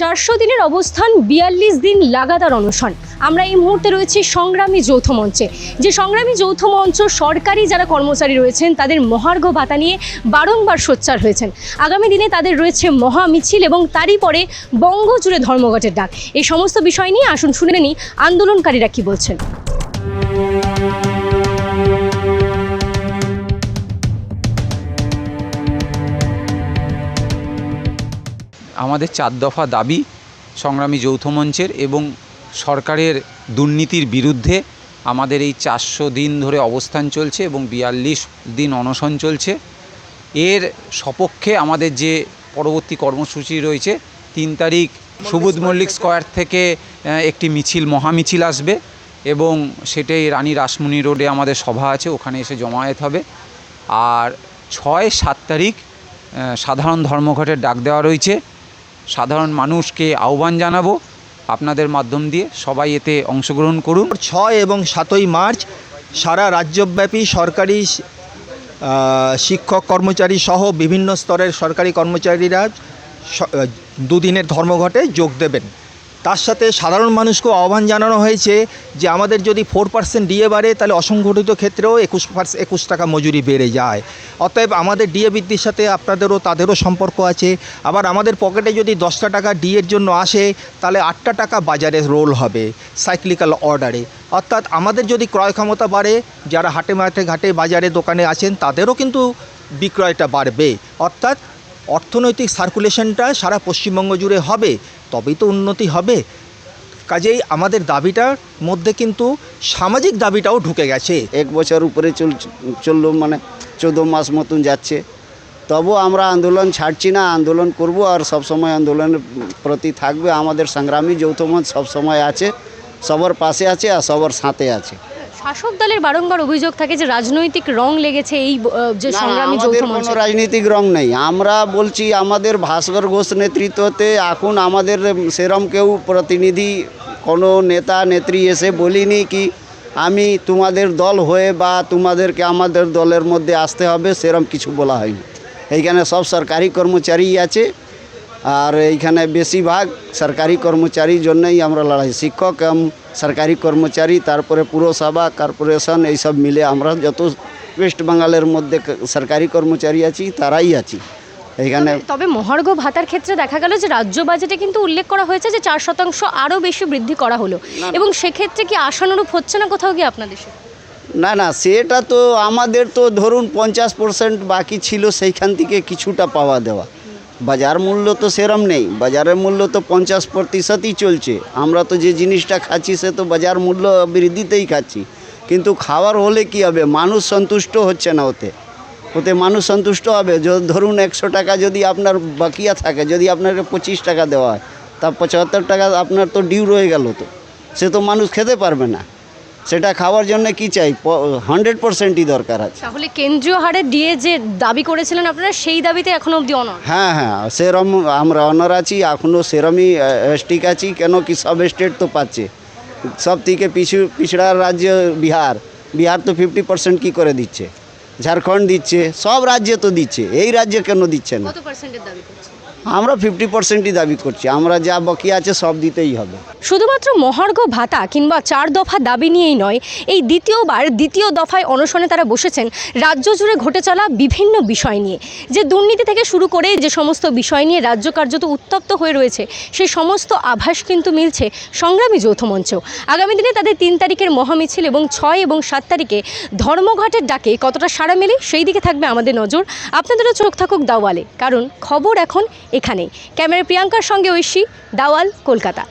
চারশো দিনের অবস্থান, বিয়াল্লিশ দিন লাগাতার অনশন। আমরা এই মুহূর্তে রয়েছি সংগ্রামী যৌথ মঞ্চে। যে সংগ্রামী যৌথ মঞ্চ সরকারি যারা কর্মচারী রয়েছেন, তাদের মহার্ঘ ভাতা নিয়ে বারংবার সোচ্চার হয়েছেন। আগামী দিনে তাদের রয়েছে মহা মিছিল এবং তারই পরে বঙ্গজুড়ে ধর্মঘটের ডাক। এই সমস্ত বিষয় নিয়ে আসুন, শুনে নিই আন্দোলনকারীরা কি বলছেন? আমাদের চার দফা দাবি সংগ্রামী যৌথ মঞ্চের এবং সরকারের দুর্নীতির বিরুদ্ধে আমাদের এই চারশো দিন ধরে অবস্থান চলছে এবং বিয়াল্লিশ দিন অনশন চলছে। এর সপক্ষে আমাদের যে পরবর্তী কর্মসূচি রয়েছে, তিন তারিখ সুবোধ মল্লিক স্কোয়ার থেকে একটি মিছিল, মহামিছিল আসবে এবং সেটাই রানী রাসমণি রোডে আমাদের সভা আছে, ওখানে এসে জমায়েত হবে। আর ছয় সাত তারিখ সাধারণ ধর্মঘটের ডাক দেওয়া রয়েছে। সাধারণ মানুষকে আহ্বান জানাব আপনাদের মাধ্যম দিয়ে সবাই এতে অংশগ্রহণ করুন। ছয় এবং সাতই মার্চ সারা রাজ্যব্যাপী সরকারি শিক্ষক কর্মচারী সহ বিভিন্ন স্তরের সরকারি কর্মচারীরা দুদিনের ধর্মঘটে যোগ দেবেন। তার সাথে সাধারণ মানুষকেও আহ্বান জানানো হয়েছে যে আমাদের যদি ফোর পার্সেন্ট ডিএ বাড়ে, তাহলে অসংগঠিত ক্ষেত্রেও একুশ পার্সেন্ট একুশ টাকা মজুরি বেড়ে যায়। অতএব আমাদের ডিএ বৃদ্ধির সাথে আপনাদেরও, তাদেরও সম্পর্ক আছে। আবার আমাদের পকেটে যদি দশটা টাকা ডিএর জন্য আসে, তাহলে আটটা টাকা বাজারে রোল হবে সাইক্লিক্যাল অর্ডারে অর্থাৎ আমাদের যদি ক্রয় ক্ষমতা বাড়ে, যারা হাটে মাঠে ঘাটে বাজারে দোকানে আছেন, তাদেরও কিন্তু বিক্রয়টা বাড়বে। অর্থাৎ অর্থনৈতিক সার্কুলেশনটা সারা পশ্চিমবঙ্গ জুড়ে হবে, তবেই তো উন্নতি হবে। কাজেই আমাদের দাবিটার মধ্যে কিন্তু সামাজিক দাবিটাও ঢুকে গেছে। এক বছর উপরে চল, চলল মানে চোদ্দ মাস মতন যাচ্ছে। তবু আমরা আন্দোলন ছাড়ছি না, আন্দোলন করব আর সব সময় আন্দোলনের প্রতি থাকবে। আমাদের সংগ্রামী যৌথ মঞ্চ সবসময় আছে, সবার পাশে আছে আর সবার সাথে আছে। শাসক দলের বারংবার অভিযোগ থাকে যে রাজনৈতিক রং লেগেছে এই যে সংগ্রামী যৌথ কোনো রাজনৈতিক রং নেই। আমরা বলছি আমাদের ভাস্কর ঘোষ নেতৃত্বতে এখন আমাদের সেরম কেউ প্রতিনিধি কোনো নেতা নেত্রী এসে বলিনি কি আমি তোমাদের দল হয়ে বা তোমাদেরকে আমাদের দলের মধ্যে আসতে হবে সেরম কিছু বলা হয়নি। এইখানে সব সরকারি কর্মচারী আছে। আর এইখানে বেশিরভাগ সরকারি কর্মচারীর জন্যই আমরা লড়াই। শিক্ষক এবং সরকারি কর্মচারী তারপরে পুরসভা কর্পোরেশন এইসব মিলে আমরা যত ওয়েস্ট বেঙ্গলের মধ্যে সরকারি কর্মচারী আছি তারাই আছি। এইখানে তবে মহার্ঘ ভাতার ক্ষেত্রে দেখা গেল যে রাজ্য বাজেটে কিন্তু উল্লেখ করা হয়েছে যে চার শতাংশ আরও বেশি বৃদ্ধি করা হলো। এবং সেক্ষেত্রে কি আশানুরূপ হচ্ছে না কোথাও গিয়ে আপনাদের না না সেটা তো আমাদের তো ধরুন পঞ্চাশ পার্সেন্ট বাকি ছিল সেইখান থেকে কিছুটা পাওয়া দেওয়া। বাজার মূল্য তো সেরম নেই, বাজারের মূল্য তো পঞ্চাশ প্রতিশতই চলছে। আমরা তো যে জিনিসটা খাচ্ছি সে তো বাজার মূল্য বৃদ্ধিতেই খাচ্ছি। কিন্তু খাওয়ার হলে কি হবে? মানুষ সন্তুষ্ট হচ্ছে না ওতে। ওতে মানুষ সন্তুষ্ট হবে। ধরুন একশো টাকা যদি আপনার বাকিয়া থাকে, যদি আপনাকে পঁচিশ টাকা দেওয়া হয়, তা পঁচাত্তর টাকা আপনার তো ডিউ রয়ে গেল তো। সে তো মানুষ খেতে পারবে না। সেটা খাওয়ার জন্য কি চাই? হান্ড্রেড পার্সেন্টই দরকার আছে। তাহলে কেন্দ্রীয় হারে দিয়ে যে দাবি করেছিলেন আপনারা সেই দাবিতে এখনও অবধি অনর হ্যাঁ হ্যাঁ সেরম আমরা অনার আছি এখনও সেরমই স্টিক আছি কেন কি সব স্টেট তো পাচ্ছে। সব থেকে পিছু পিছড়া রাজ্য বিহার। বিহার তো ফিফটি পার্সেন্ট কী করে দিচ্ছে? ঝাড়খণ্ড দিচ্ছে সব রাজ্যে তো দিচ্ছে এই রাজ্যে কেন দিচ্ছে না? কত পার্সেন্টের দাবি করছেন? আমরা ফিফটি পার্সেন্টই দাবি করছি। আমরা যা বাকি আছে সব দিতেই হবে। শুধুমাত্র মহার্ঘ ভাতা কিংবা চার দফা দাবি নিয়েই নয়, এই দ্বিতীয়বার দ্বিতীয় দফায় অনশনে তারা বসেছেন। রাজ্য জুড়ে ঘটে চলা বিভিন্ন বিষয় নিয়ে। যে দুর্নীতি থেকে শুরু করে যে সমস্ত বিষয় নিয়ে রাজ্য কার্যত উত্তপ্ত হয়ে রয়েছে সেই সমস্ত আভাস কিন্তু মিলছে সংগ্রামী যৌথ মঞ্চ। আগামী দিনে তাদের তিন তারিখের মহামিছিল এবং ছয় এবং সাত তারিখে ধর্মঘটের ডাকে কতটা সাড়া মেলে, সেই দিকে থাকবে আমাদের নজর। আপনাদেরও চোখ থাকুক দাওয়ালে। কারণ খবর এখন এখানেই। ক্যামেরা প্রিয়াঙ্কার সঙ্গে ঐশী দাওয়াল কলকাতা।